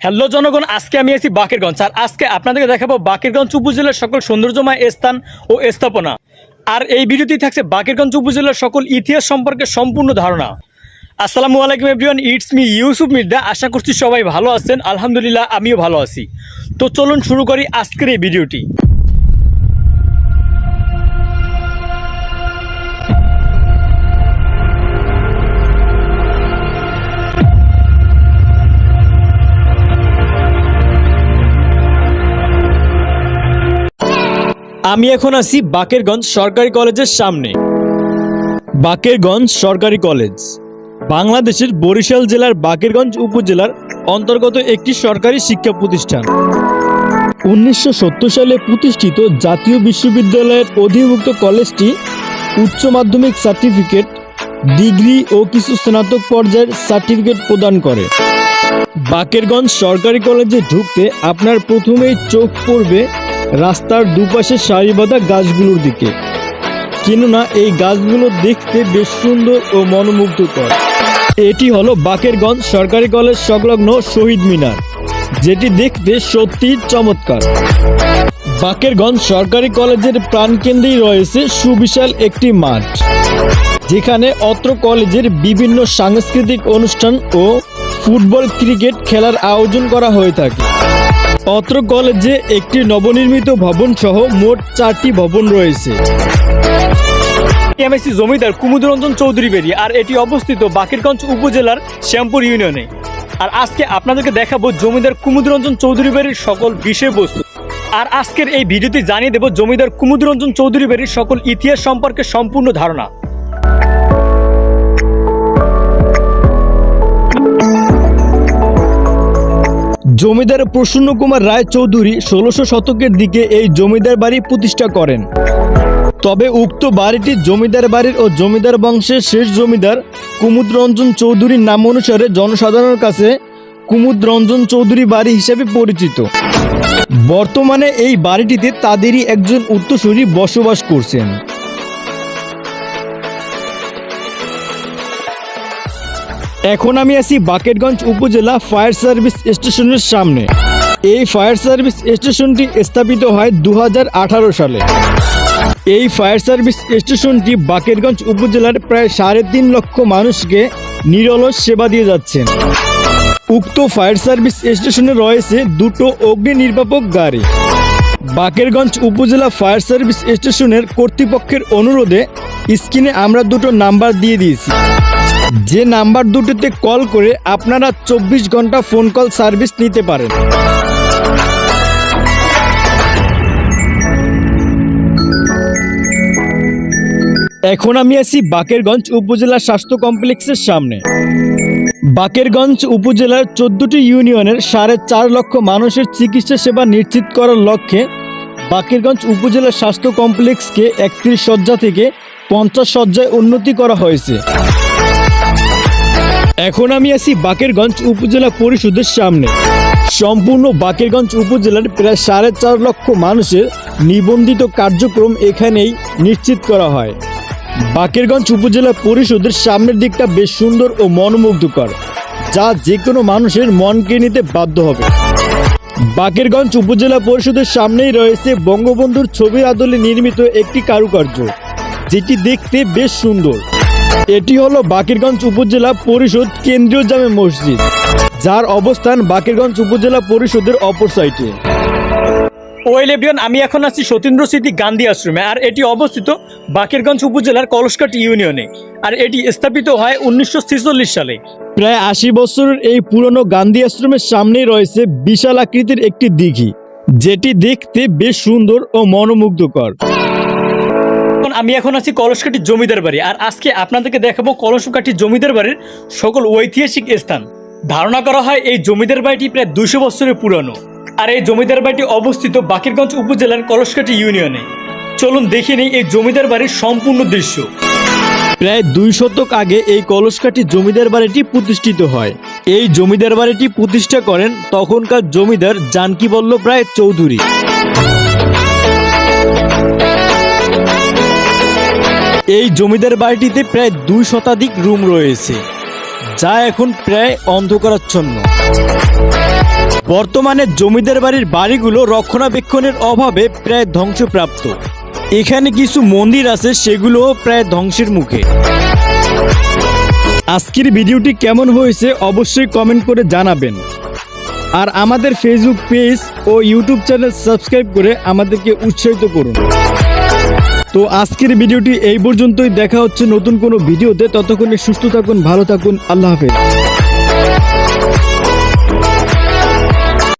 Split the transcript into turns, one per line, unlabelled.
Hello জনগণ, আজকে আমি আছি বাকেরগঞ্জ। আর আজকে আপনাদেরকে দেখাবো বাকেরগঞ্জ উপজেলার সকল সৌন্দর্যময় স্থান ও স্থাপনা। আর এই ভিডিওতেই থাকছে বাকেরগঞ্জ উপজেলার সকল ইতিহাস সম্পর্কে সম্পূর্ণ ধারণা। আসসালামু আলাইকুম everyone it's me Yusuf Mirda আশা করছি সবাই ভালো আছেন। আলহামদুলিল্লাহ, আমিও ভালো আছি। তো চলুন শুরু করি আজকের এই ভিডিওটি। আমি এখন আছি বাকেরগঞ্জ সরকারি কলেজের সামনে। বাকেরগঞ্জ সরকারি কলেজ। বাংলাদেশের বরিশাল জেলার বাকেরগঞ্জ উপজেলার অন্তর্গত একটি সরকারি শিক্ষা প্রতিষ্ঠান। উনিশশো সত্তর সালে প্রতিষ্ঠিত জাতীয় বিশ্ববিদ্যালয়ের অধিভুক্ত কলেজটি উচ্চ মাধ্যমিক সার্টিফিকেট, ডিগ্রি ও কিছু স্নাতক পর্যায়ের সার্টিফিকেট প্রদান করে। বাকেরগঞ্জ সরকারি কলেজে ঢুকতে আপনার প্রথমেই চোখ পড়বে রাস্তার দুপাশে সারিবাঁধা গাছগুলোর দিকে। কেননা এই গাছগুলো দেখতে বেশ সুন্দর ও মনোমুগ্ধকর। এটি হলো বাকেরগঞ্জ সরকারি কলেজ সংলগ্ন শহীদ মিনার, যেটি দেখতে সত্যি চমৎকার। বাকেরগঞ্জ সরকারি কলেজের প্রাণকেন্দ্রেই রয়েছে সুবিশাল একটি মাঠ, যেখানে অত্র কলেজের বিভিন্ন সাংস্কৃতিক অনুষ্ঠান ও ফুটবল ক্রিকেট খেলার আয়োজন করা হয়ে থাকে। অত্র কলেজে একটি নবনির্মিত ভবন সহ মোট চারটি ভবন রয়েছে। এমএসসি জমিদার কুমুদরঞ্জন চৌধুরী বেরি আর এটি অবস্থিত বাকেরগঞ্জ উপজেলার শ্যামপুর ইউনিয়নে। আর আজকে আপনাদেরকে দেখাবো জমিদার কুমুদরঞ্জন চৌধুরী বেরির সকল বিষয়বস্তু। আর আজকের এই ভিডিওতে জানিয়ে দেব জমিদার কুমুদরঞ্জন চৌধুরী বেরির সকল ইতিহাস সম্পর্কে সম্পূর্ণ ধারণা। জমিদার প্রসন্ন কুমার রায় চৌধুরী ষোলোশো শতকের দিকে এই জমিদার বাড়ি প্রতিষ্ঠা করেন। তবে উক্ত বাড়িটি জমিদার বাড়ির ও জমিদার বংশের শেষ জমিদার কুমুদ রঞ্জন চৌধুরীর নাম অনুসারে জনসাধারণের কাছে কুমুদ রঞ্জন চৌধুরী বাড়ি হিসেবে পরিচিত। বর্তমানে এই বাড়িটিতে তাদেরই একজন উত্তরসূরি বসবাস করছেন। এখন আমি আছি বাকেরগঞ্জ উপজেলা ফায়ার সার্ভিস স্টেশনের সামনে। এই ফায়ার সার্ভিস স্টেশনটি স্থাপিত হয় দু হাজার আঠারো সালে। এই ফায়ার সার্ভিস স্টেশনটি বাকেরগঞ্জ উপজেলার প্রায় সাড়ে তিন লক্ষ মানুষকে নিরলস সেবা দিয়ে যাচ্ছেন। উক্ত ফায়ার সার্ভিস স্টেশনে রয়েছে দুটো অগ্নি নির্বাপক গাড়ি। বাকেরগঞ্জ উপজেলা ফায়ার সার্ভিস স্টেশনের কর্তৃপক্ষের অনুরোধে স্ক্রিনে আমরা দুটো নাম্বার দিয়ে দিয়েছি। যে নাম্বার দুটিতে কল করে আপনারা চব্বিশ ঘণ্টা ফোন কল সার্ভিস নিতে পারেন। এখন আমি আছি বাকেরগঞ্জ উপজেলা স্বাস্থ্য কমপ্লেক্সের সামনে। বাকেরগঞ্জ উপজেলার চোদ্দটি ইউনিয়নের সাড়ে চার লক্ষ মানুষের চিকিৎসা সেবা নিশ্চিত করার লক্ষ্যে বাকেরগঞ্জ উপজেলা স্বাস্থ্য কমপ্লেক্সকে একত্রিশ শয্যা থেকে পঞ্চাশ শয্যায় উন্নতি করা হয়েছে। এখন আমি আছি বাকেরগঞ্জ উপজেলা পরিষদের সামনে। সম্পূর্ণ বাকেরগঞ্জ উপজেলার প্রায় সাড়ে চার লক্ষ মানুষের নিবন্ধিত কার্যক্রম এখানেই নিশ্চিত করা হয়। বাকেরগঞ্জ উপজেলা পরিষদের সামনের দিকটা বেশ সুন্দর ও মনোমুগ্ধকর, যা যে কোনো মানুষের মনকে নিতে বাধ্য হবে। বাকেরগঞ্জ উপজেলা পরিষদের সামনেই রয়েছে বঙ্গবন্ধুর ছবির আদলে নির্মিত একটি কারুকার্য, যেটি দেখতে বেশ সুন্দর। এটি হলো বাকেরগঞ্জ উপজেলা পরিষদ কেন্দ্রীয় জামে মসজিদ যার অবস্থান বাকেরগঞ্জ উপজেলা পরিষদের অপর সাইটে ওয়েল এভরিওয়ান আমি এখন আছি সতীন্দ্র স্মৃতি গান্ধী আশ্রমে আর এটি অবস্থিত বাকেরগঞ্জ উপজেলার কলসকাটি ইউনিয়নে আর এটি স্থাপিত হয় উনিশশো ছেচল্লিশ সালে। প্রায় আশি বছরের এই পুরনো গান্ধী আশ্রমের সামনেই রয়েছে বিশাল আকৃতির একটি দিঘি যেটি দেখতে বেশ সুন্দর ও মনোমুগ্ধকর। এখন আমি এখন আছি কলসকাঠি জমিদার বাড়ি। আর আজকে আপনাদেরকে দেখাবো কলসকাঠি জমিদার বাড়ির সকল ঐতিহাসিক স্থান। ধারণা করা হয় এই জমিদার বাড়িটি প্রায় দুশো বছরের পুরনো। আর এই জমিদার বাড়িটি অবস্থিত বাকেরগঞ্জ উপজেলার কলসকাঠি ইউনিয়নে। চলুন দেখে নিই এই জমিদার বাড়ির সম্পূর্ণ দৃশ্য। প্রায় দুই শতক আগে এই কলসকাঠি জমিদার বাড়িটি প্রতিষ্ঠিত হয়। এই জমিদার বাড়িটি প্রতিষ্ঠা করেন তখনকার জমিদার জানকী বল্লভ রায় চৌধুরী। এই জমিদার বাড়িটিতে প্রায় দুই শতাধিক রুম রয়েছে, যা এখন প্রায় অন্ধকারাচ্ছন্ন। বর্তমানে জমিদার বাড়ির বাড়িগুলো রক্ষণাবেক্ষণের অভাবে প্রায় ধ্বংসপ্রাপ্ত। এখানে কিছু মন্দির আছে, সেগুলোও প্রায় ধ্বংসের মুখে। আজকের ভিডিওটি কেমন হয়েছে অবশ্যই কমেন্ট করে জানাবেন। আর আমাদের ফেসবুক পেজ ও ইউটিউব চ্যানেল সাবস্ক্রাইব করে আমাদেরকে উৎসাহিত করুন। তো আজকের ভিডিওটি এই পর্যন্তই। দেখা হচ্ছে নতুন কোনো ভিডিওতে। ততক্ষণে সুস্থ থাকুন, ভালো থাকুন। আল্লাহ হাফেজ।